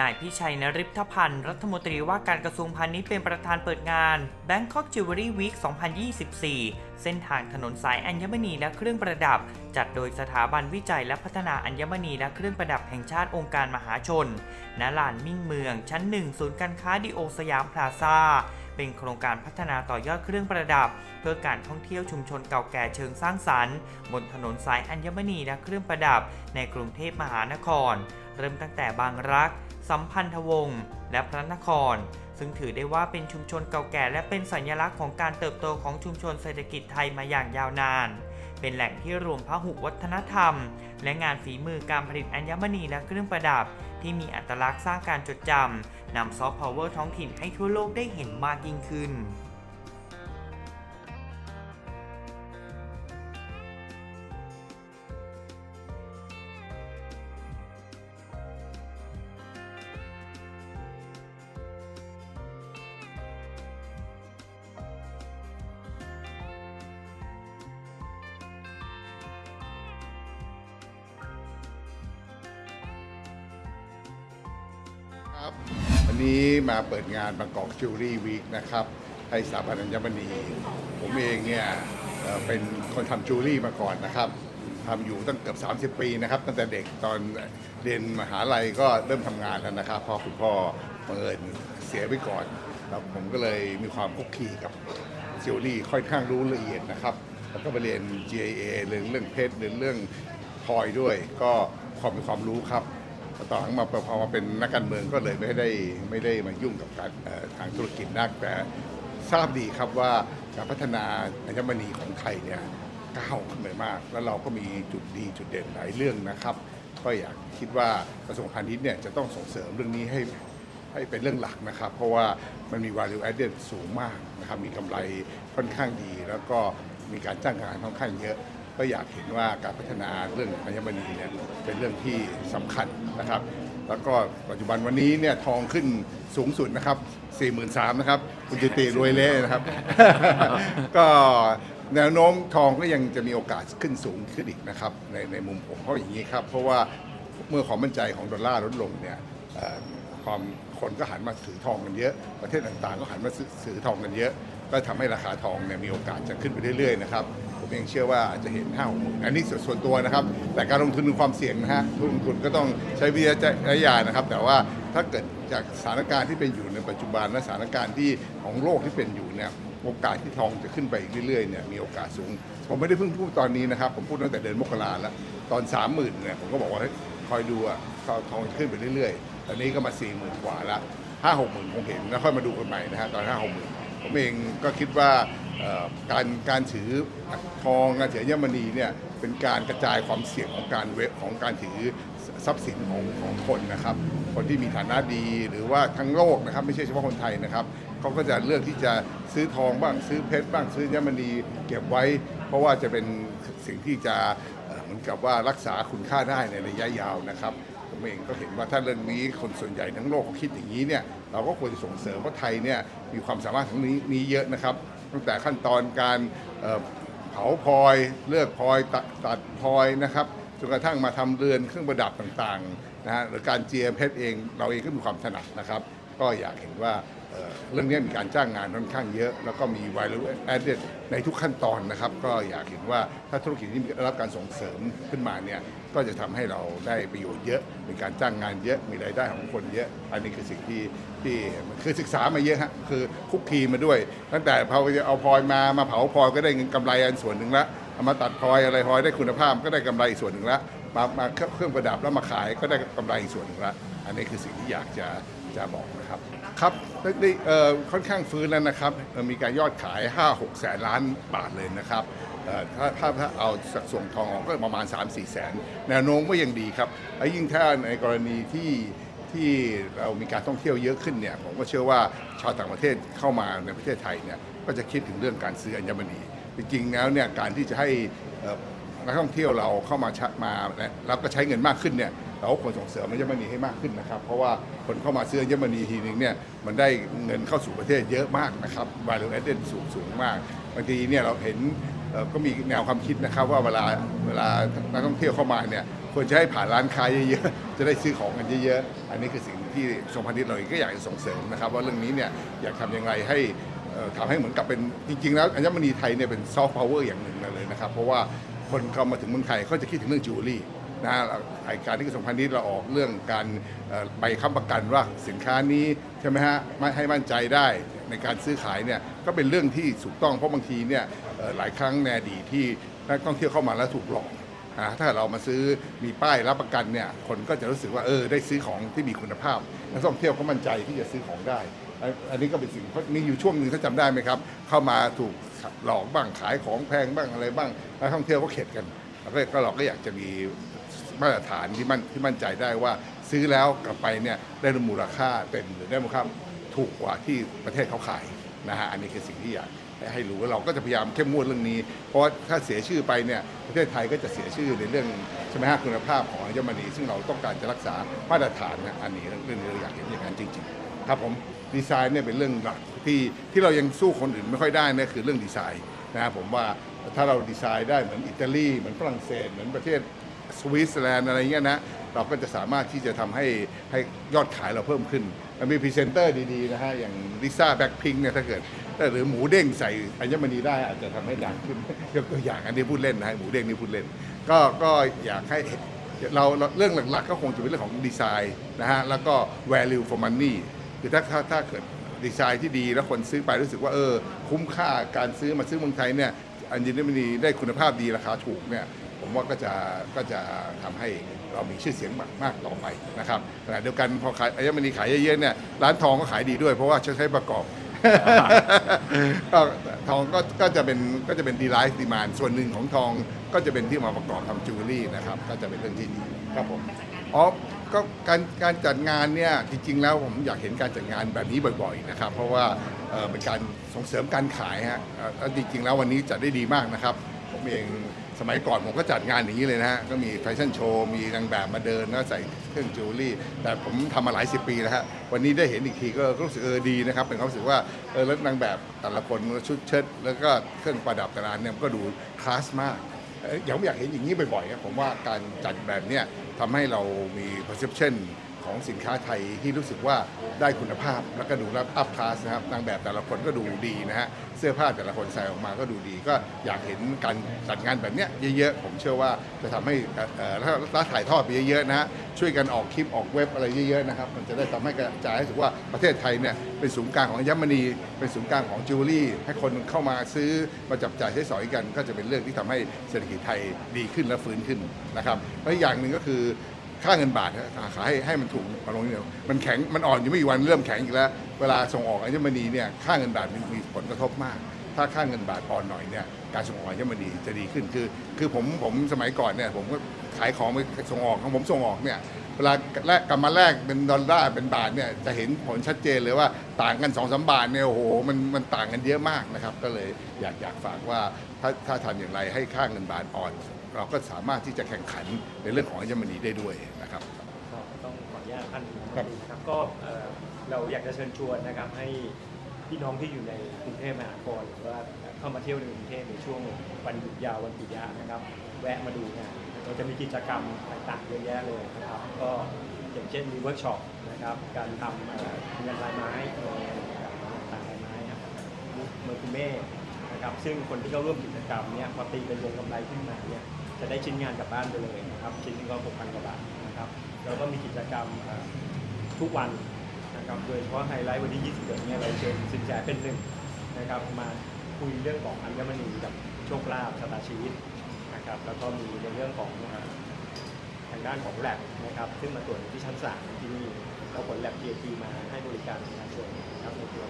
นายพิชัยนริพทพันธ์รัฐมนตรีว่าการกระทรวงพาณิชย์เป็นประธานเปิดงาน Bangkok Jewelry Week 2024 เส้นทางถนนสายอัญมณีและเครื่องประดับ จัดโดยสถาบันวิจัยและพัฒนาอัญมณีและเครื่องประดับแห่งชาติองค์การมหาชน ณ ลานมิ่งเมือง ชั้นหนึ่งศูนย์การค้าดีโอสยามพลาซาเป็นโครงการพัฒนาต่อยอดเครื่องประดับ เพื่อการท่องเที่ยวชุมชนเก่าแก่เชิงสร้างสรรค์ บนถนนสายอัญมณีและเครื่องประดับ ในกรุงเทพมหานคร เริ่มตั้งแต่บางรัก สัมพันธวงศ์และพระนคร ซึ่งถือได้ว่าเป็นชุมชนเก่าแก่ และเป็นสัญลักษณ์ของการเติบโตของชุมชนเศรษฐกิจไทยมาอย่างยาวนาน เป็นแหล่งที่รวมพหุวัฒนธรรม และงานฝีมือการผลิตอัญมณีและเครื่องประดับ ที่มีอัตลักษณ์สร้างการจดจำนำซอฟต์พาวเวอร์ท้องถิ่นให้ทั่วโลกได้เห็นมากยิ่งขึ้น ครับวันนี้มาเปิดงานบางกอกจิวเวลรี่วีคนะครับให้สถาบันอัญมณี ผมเองเนี่ยเอ่อเป็นคนทำจิวเวลรี่มาก่อนนะครับทำอยู่ตั้งเกือบ 30 ปีนะครับตั้งแต่เด็กตอนเรียนมหาลัยก็เริ่มทำงานแล้วนะครับพราะคุณพ่อเอิญเสียไปก่อนแล้วผมก็เลยมีความคุกคีกับจิวเวลรี่ค่อนข้างรู้ละเอียดนะครับ แล้วก็ไปเรียน GIA เรื่องเรื่องเพชรเรื่องเรื่อง พลอยด้วยก็ความมีความรู้ครับ ต่อหลังมาพอมาเป็นนักการเมืองก็เลยไม่ได้ไม่ได้มายุ่งกับการทางธุรกิจนักแต่ทราบดีครับว่าการพัฒนาอัญมณีของไทยเนี่ยก้าวขึ้นไปมาก แล้วเราก็มีจุดดีจุดเด่นหลายเรื่องนะครับ ก็อยากคิดว่ากระทรวงพาณิชย์เนี่ยจะต้องส่งเสริมเรื่องนี้ให้ให้เป็นเรื่องหลักนะครับ เพราะว่ามันมี value added สูงมากนะครับมีกำไรค่อนข้างดี แล้วก็มีการจ้างงานค่อนข้างเยอะ ก็อยากเห็นว่าการพัฒนาเรื่องอัญมณีเนี่ยเป็นเรื่องที่สำคัญนะครับ แล้วก็ปัจจุบันวันนี้เนี่ยทองขึ้นสูงสุดนะครับ43,000นะครับคุณจิติรวยเละนะครับ ก็แนวโน้มทองก็ยังจะมีโอกาสขึ้นสูงขึ้นอีกนะครับในในมุมผมเพราะอย่างนี้ครับ เพราะว่าเมื่อความมั่นใจของดอลลาร์ลดลงเนี่ยความคนก็หันมาถือทองกันเยอะ ประเทศต่างๆ ก็หันมาซื้อซื้อทองกันเยอะ ก็ทำให้ราคาทองเนี่ยมีโอกาสจะขึ้นไปเรื่อยๆนะครับ ผมเองเชื่อว่าอาจจะเห็นห้าหกหมื่นอันนี้ส่วนตัวนะครับ แต่การลงทุนมีความเสี่ยงนะฮะทุนทุนก็ต้องใช้วิจารณญาณนะครับ แต่ว่าถ้าเกิดจากสถานการณ์ที่เป็นอยู่ในปัจจุบันและสถานการณ์ที่ของโลกที่เป็นอยู่เนี่ยโอกาสที่ทองจะขึ้นไปอีกเรื่อยๆเนี่ยมีโอกาสสูง ผมไม่ได้เพิ่งพูดตอนนี้นะครับ ผมพูดตั้งแต่เดือนมกราแล้ว ตอนสามหมื่นเนี่ยผมก็บอกว่าเฮ้คอยดูอะทองจะขึ้นไปเรื่อยๆ ตอนนี้ก็มาสี่หมื่นกว่าละห้าหกหมื่นคงเห็นแล้วค่อยมาดูกันใหม่นะฮะตอนห้าหกหมื่นผมเองก็คิดว่า การการถือทองการถืออัญมณีเนี่ยเป็นการกระจายความเสี่ยงของการเวฟของการถือทรัพย์สินของของคนนะครับ คนที่มีฐานะดีหรือว่าทั้งโลกนะครับ ไม่ใช่เฉพาะคนไทยนะครับเขาก็จะเลือกที่จะซื้อทองบ้างซื้อเพชรบ้างซื้ออัญมณีเก็บไว้ เพราะว่าจะเป็นสิ่งที่จะเหมือนกับว่ารักษาคุณค่าได้ในระยะยาวนะครับผมเองก็เห็นว่าถ้าเรื่องนี้คนส่วนใหญ่ทั้งโลกเขาคิดอย่างนี้เนี่ยเราก็ควรจะส่งเสริมเพราะไทยเนี่ยมีความสามารถทั้งนี้นี้เยอะนะครับ ตั้งแต่ขั้นตอนการเผาพลอย เลือกพลอยตัดตัดพลอยนะครับจนกระทั่งมาทำเรือนเครื่องประดับต่างๆนะฮะหรือการเจียเพชรเองเราเองก็มีความถนัดนะครับ ก็อยากเห็นว่าเเรื่องนี้มีการจ้างงานค่อนข้างเยอะ แล้วก็มี value added ในทุกขั้นตอนนะครับ ก็อยากเห็นว่าถ้าธุรกิจนี้ได้รับการส่งเสริมขึ้นมาเนี่ย ก็จะทำให้เราได้ประโยชน์เยอะ มีการจ้างงานเยอะ มีรายได้ของคนเยอะ อันนี้คือสิ่งที่ที่คือศึกษามาเยอะฮะ คือคุกคีมาด้วย ตั้งแต่พอจะเอาพลอยมา มาเผาพลอยก็ได้เงินกำไรอันส่วนหนึ่งละเอามาตัดพลอยอะไรพลอยได้คุณภาพก็ได้กำไรอีกส่วนหนึ่งละ มามาเครื่องประดับแล้วมาขายก็ได้กำไรอีกส่วนหนึ่งละ อันนี้คือสิ่งที่อยากจะจะบอกนะครับ ครับได้ค่อนข้างฟื้นแล้วนะครับ มีการยอดขาย 5-6แสนล้านบาทเลยนะครับ ถ้าถ้าถ้าเอาสัดส่วนทองออกก็ประมาณ 3-4 แสน แนวโน้มก็ยังดีครับและยิ่งถ้าในกรณีที่ที่เรามีการท่องเที่ยวเยอะขึ้นเนี่ยผมก็เชื่อว่าชาวต่างประเทศเข้ามาในประเทศไทยเนี่ยก็จะคิดถึงเรื่องการซื้ออัญมณีจริงๆแล้วเนี่ยการที่จะให้นักท่องเที่ยวเราเข้ามาชมาแล้วก็ใช้เงินมากขึ้นเนี่ยเราควรส่งเสริมอัญมณีให้มากขึ้นนะครับ เพราะว่าคนเข้ามาซื้ออัญมณีทีนึงเนี่ยมันได้เงินเข้าสู่ประเทศเยอะมากนะครับ value added สูงสูงมากบางทีเนี่ยเราเห็น ก็มีแนวความคิดนะครับว่าเวลาเวลานักท่องเที่ยวเข้ามาเนี่ยควรจะให้ผ่านร้านค้าเยอะๆ จะได้ซื้อของกันเยอะๆ อันนี้คือสิ่งที่กระทรวงพาณิชย์เราเองก็อยากจะส่งเสริมนะครับ ว่าเรื่องนี้เนี่ยอยากทำอย่างไรให้ทำให้เหมือนกับเป็นจริง ๆ แล้วอัญมณีไทยเนี่ยเป็นซอฟต์พาวเวอร์อย่างหนึ่งเลยนะครับ เพราะว่าคนเข้ามาถึงเมืองไทยเขาจะคิดถึงเรื่องจิวเวลรี่ นะฮะไอการที่กระทรวงพาณิชย์เราออกเรื่องการใบค้ำประกันว่าสินค้านี้ใช่ไหมฮะไม่ให้มั่นใจได้ในการซื้อขายเนี่ยก็เป็นเรื่องที่ถูกต้องเพราะบางทีเนี่ยหลายครั้งในอดีตที่นักท่องเที่ยวเข้ามาแล้วถูกหลอกถ้าเรามาซื้อมีป้ายรับประกันเนี่ยคนก็จะรู้สึกว่าเออได้ซื้อของที่มีคุณภาพนักท่องเที่ยวก็มั่นใจที่จะซื้อของได้ อันนี้ก็เป็นสิ่งมีอยู่ช่วงหนึ่งถ้าจำได้ไหมครับ เข้ามาถูกหลอกบ้างขายของแพงบ้างอะไรบ้างนักท่องเที่ยวก็เข็ดกันแล้วก็ก็เราก็อยากจะมี มาตรฐานที่มั่นที่มั่นใจได้ว่า ซื้อแล้วกลับไปเนี่ยได้มูลค่าเต็มหรือได้มูลค่าถูกกว่าที่ประเทศเขาขายนะฮะอันนี้คือสิ่งที่อยากให้รู้เราก็จะพยายามเข้มงวดเรื่องนี้ เพราะถ้าเสียชื่อไปเนี่ยประเทศไทยก็จะเสียชื่อในเรื่องใช่ไหมฮะคุณภาพของอัญมณีซึ่งเราต้องการจะรักษามาตรฐานนะอันนี้เรื่องนี้เราอยากเห็นอย่างนั้นจริงๆครับผมดีไซน์เนี่ยเป็นเรื่องหลักที่ที่เรายังสู้คนอื่นไม่ค่อยได้นะคือเรื่องดีไซน์นะครับผมว่าถ้าเราดีไซน์ได้เหมือนอิตาลีเหมือนฝรั่งเศสเหมือนประเทศ สวิตเซอร์แลนด์อะไรเงี้ยนะเราก็จะสามารถที่จะทำให้ให้ยอดขายเราเพิ่มขึ้นมันมีพรีเซนเตอร์ดีๆนะฮะอย่างลิซ่าแบ็คพิงเนี่ยถ้าเกิดหรือหมูเด้งใส่อัญมณีได้อาจจะทำให้ดังขึ้นยกตัวอย่างอันนี้พูดเล่นนะฮะหมูเด้งนี่พูดเล่น ก็ก็อยากให้เราเราเรื่องหลักๆ ก็คงจะเป็นเรื่องของดีไซน์นะฮะแล้วก็ value for money คือถ้าถ้าถ้าเกิดดีไซน์ที่ดีแล้วคนซื้อไปรู้สึกว่าเออคุ้มค่าการซื้อมาซื้อเมืองไทยเนี่ยอัญมณีได้คุณภาพดีราคาถูกเนี่ย ผมว่าก็จะก็จะทำให้เรามีชื่อเสียงมากมากต่อไปนะครับขณะเดียวกันพอขายอัญมณีขายเยอะๆเนี่ยร้านทองก็ขายดีด้วย เพราะว่าใช้ประกอบก็ทองก็ก็จะเป็นก็จะเป็นดีไลท์ดีมานส่วนหนึ่งของทองก็จะเป็นที่มาประกอบทำจิวเวลรี่นะครับ ก็จะเป็นเรื่องที่ดีครับผมอ๋อก็การการจัดงานเนี่ยจริง ๆ แล้วผมอยากเห็นการจัดงานแบบนี้บ่อยๆนะครับเพราะว่าเป็นการส่งเสริมการขายฮะเอ่จริง ๆ แล้ววันนี้จัดได้ดีมากนะครับ ผมเอง สมัยก่อนผมก็จัดงานอย่างนี้เลยนะฮะ ก็มีแฟชั่นโชว์ มีนางแบบมาเดินแล้วใส่เครื่องจิวเวลรี่ แต่ผมทำมาหลายสิบปีแล้วฮะ วันนี้ได้เห็นอีกทีก็ก็รู้สึกเออดีนะครับ เป็นความรู้สึกว่าเออแล้วนางแบบแต่ละคนชุดเชิ้ตแล้วก็เครื่องประดับแต่ละอันเนี่ยมันก็ดูคลาสมากเอ่ออยากอยากเห็นอย่างนี้บ่อยๆครับผมว่าการจัดแบบเนี้ยทำให้เรามี perception ของสินค้าไทยที่รู้สึกว่าได้คุณภาพแล้วก็ดูแล้วอัพคลาสนะครับนางแบบแต่ละคนก็ดูดีนะฮะเสื้อผ้าแต่ละคนใส่ออกมาก็ดูดี ก็อยากเห็นการจัดงานแบบเนี้ยเยอะๆ ผมเชื่อว่าจะทำให้ถ้าถ่ายทอดไปเยอะๆนะฮะช่วยกันออกคลิปออกเว็บอะไรเยอะๆนะครับมันจะได้ทำให้กระจายให้สึกว่าประเทศไทยเนี่ยเป็นศูนย์กลางของอัญมณีเป็นศูนย์กลางของจิวเวลรี่ให้คนเข้ามาซื้อมาจับจ่ายใช้สอยกัน ก็จะเป็นเรื่องที่ทำให้เศรษฐกิจไทยดีขึ้นและฟื้นขึ้นนะครับและอีกอย่างหนึ่งก็คือ ค่าเงินบาทนะขายให้ให้มันถูกมาลงนิดเดียวมันแข็งมันอ่อนอยู่ไม่กี่วันเริ่มแข็งอีกแล้ว เวลาส่งออกอัญมณีเนี่ยค่าเงินบาทมันมีผลกระทบมาก ถ้าค่าเงินบาทอ่อนหน่อยเนี่ยการส่งออกอัญมณีจะดีขึ้นคือ คือผมผมสมัยก่อนเนี่ยผมก็ขายของไปส่งออกของผมส่งออกเนี่ยเวลาแลกกลับมาแลกเป็นดอลลาร์เป็นบาทเนี่ยจะเห็นผลชัดเจนเลยว่าต่างกันสองสามบาทเนี่ยโอ้โหมันมันต่างกันเยอะมากนะครับ ก็เลยอยากอยากฝากว่าถ้าถ้าทำอย่างไรให้ค่าเงินบาทอ่อน เราก็สามารถที่จะแข่งขันในเรื่องของอัญมณีได้ด้วยนะครับ ก็ต้องขออนุญาตท่านครับนะครับก็เอ่อเราอยากจะเชิญชวนนะครับให้พี่น้องที่อยู่ในกรุงเทพมหานครหรือว่าเข้ามาเที่ยวในกรุงเทพในช่วงวันหยุดยาววันปิยะนะครับ แวะมาดูงานเราจะมีกิจกรรมต่างๆเยอะแยะเลยนะครับ ก็อย่างเช่นมีเวิร์กช็อปนะครับการทำเอ่องานลายไม้โรงงานต่างๆลายไม้นะครับเมอร์คูเม่ นะครับซึ่งคนที่เข้าร่วมกิจกรรมเนี่ยพอตีเป็นวงกำไรขึ้นมาเนี่ยจะได้ชิ้นงานกลับบ้านไปเลยนะครับชิ้นหนึงก็6,000กว่าบาทนะครับแล้วก็มีกิจกรรมทุกวันนะครับโดยเฉพาะไฮไลท์วันที่21เนี่ยเราเชิญสินแสเป็นหนึ่งนะครับมาคุยเรื่องของอัญมณีกับโชคลาภชะตาชีวิตนะครับแล้วก็มีในเรื่องของทางด้านของแลบนะครับซึ่งมาตรวจที่ชั้น3ที่นี่เราผลแลบ GAT มาให้บริการประชาชนนะครับในตัว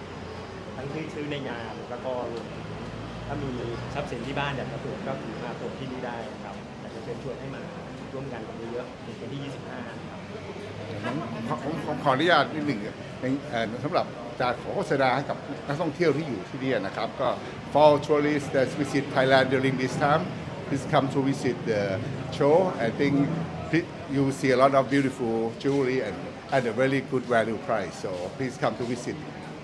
ทั้งที่ซื้อในงานแล้วก็รวม ถ้ามีทรัพย์สินที่บ้านอยากจะตรวจก็ถือมาตรวจที่นี่ได้ครับอยากจะเชิญชวนให้มาร่วมงานกันเยอะๆถึงวันที่ 25ครับ ผมผมผมขออนุญาตนิดหนึ่งในเอ่อสำหรับจะขอโฆษณาให้กับนักท่องเที่ยวที่อยู่ที่นี่นะครับ ก็ for tourists that visit Thailand during this time please come to visit the show I think you will see a lot of beautiful jewelry and at a very good value price so please come to visit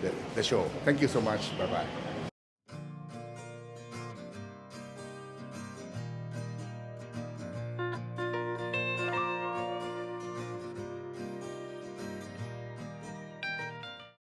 the, the show thank you so much bye bye